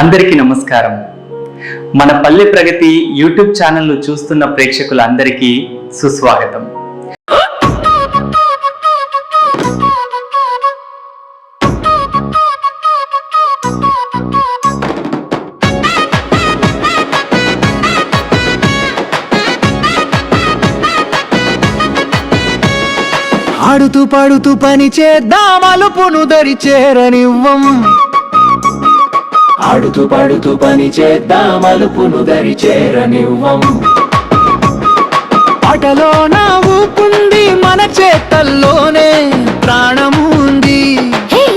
అందరికీ నమస్కారం. మన పల్లె ప్రగతి యూట్యూబ్ ఛానల్ను చూస్తున్న ప్రేక్షకులందరికీ సుస్వాగతం. ఆడుతూ పాడుతూ పని చేద్దాం అలుపును దరి చేరనివ్వం. ఆడుతూ పాడుతూ పని చేద్దాం అలుపును దరి చేరనివ్వం. ఆటలో నా ఊపుంది మన చేతల్లోనే ప్రాణము ఉంది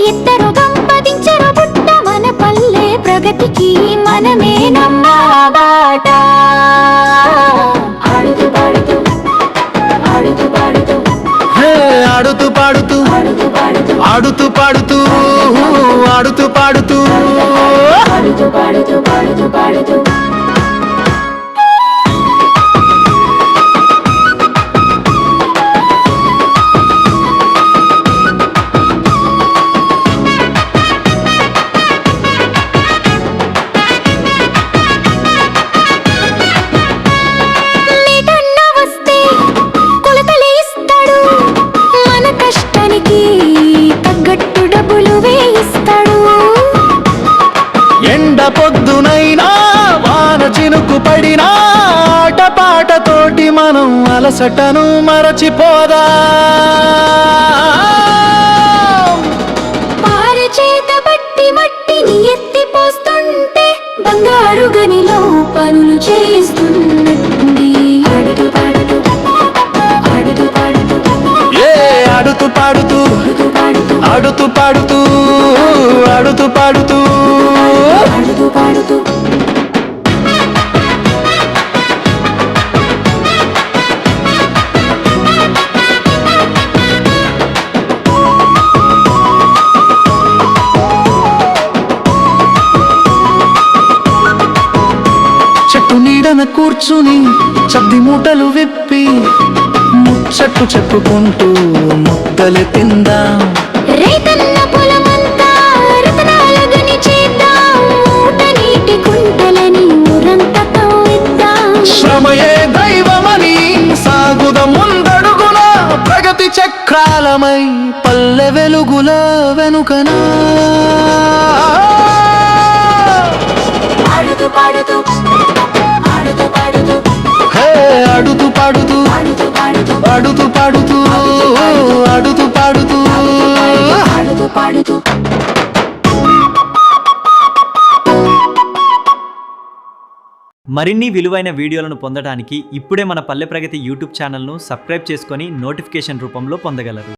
ఇద్దరు దంపతించరు పుట్ట మన పల్లె ప్రగతికి మనమే నమ్మాబాట ఆడుతూ పాడుతూ ఆడుతూ పాడుతూ. ఆడుతూ పాడుతూ ఆడుతూ పాడుతూ. ఆడుతూ పాడుతూ ఆడుతూ పాడుతూ ఆడుతూ పాడుతూ పాడుతూ చినుకు పడినా ఆటపాటతోటి మనం అలసటను మరచిపోదా? బంగారు గనిలో పనులు చేస్తున్నట్టుంది ఆడుతూ పాడుతూ ఆడుతూ పాడుతూ. ఏ ఆడుతూ పాడుతూ ఆడుతూ పాడుతూ. ఆడుతూ పాడుతూ ఆడుతూ పాడుతూ. నీడన కూర్చుని చద్ది మూటలు విప్పి ముచ్చట్టు చెప్పుకుంటూ ముద్దలు తిందాం. శ్రమయే దైవమని సాగుద ముందడుగున ప్రగతి చక్రాలమై పల్లె వెలుగుల వెనుకనా. పాడుతూ పాడుతూ అడుతూ పాడుతూ అడుతూ పాడుతూ అడుతూ పాడుతూ. అడుతూ పాడుతూ పాడుతూ మరిన్ని విలువైన వీడియోలను పొందడానికి ఇప్పుడే మన పల్లె ప్రగతి యూట్యూబ్ ఛానల్ను సబ్స్క్రైబ్ చేసుకొని నోటిఫికేషన్ రూపంలో పొందగలరు.